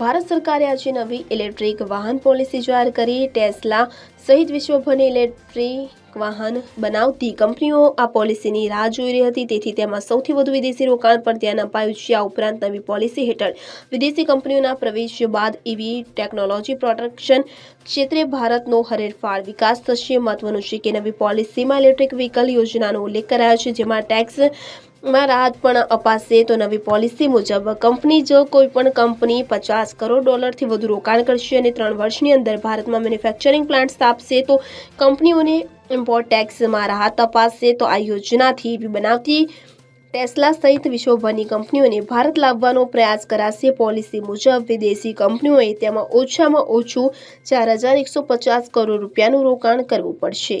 ભારત સરકારે આજે નવી ઇલેક્ટ્રિક વાહન પોલિસી જાહેર કરી. ટેસ્લા સહિત વિશ્વભરની ઇલેક્ટ્રિક વાહન બનાવતી કંપનીઓ આ પોલિસીની રાહ જોઈ રહી હતી. તેથી તેમાં સૌથી વધુ વિદેશી રોકાણ પર ધ્યાન અપાયું છે. આ ઉપરાંત નવી પોલિસી હેઠળ વિદેશી કંપનીઓના પ્રવેશ બાદ ઇવી ટેકનોલોજી પ્રોડક્શન ક્ષેત્રે ભારતનો હરેરફાળ વિકાસ થશે. મહત્વનું છે કે નવી પોલિસીમાં ઇલેક્ટ્રિક વ્હીકલ યોજનાનો ઉલ્લેખ કરાયો છે, જેમાં ટેક્સ માં રાહત પણ અપાશે તો નવી પોલિસી મુજબ કંપની જો કોઈ પણ કંપની પચાસ કરોડ ડોલરથી વધુ રોકાણ કરશે અને ત્રણ વર્ષની અંદર ભારતમાં મેન્યુફેક્ચરિંગ પ્લાન્ટ સ્થાપશે તો કંપનીઓને ઇમ્પોર્ટ ટેક્સમાં રાહત અપાશે તો આ યોજનાથી બનાવતી ટેસ્લા સહિત વિશ્વભરની કંપનીઓને ભારત લાવવાનો પ્રયાસ કરાશે. પોલિસી મુજબ વિદેશી કંપનીઓએ તેમાં ઓછામાં ઓછું ચાર હજાર એકસો પચાસ કરોડ રૂપિયાનું રોકાણ કરવું પડશે.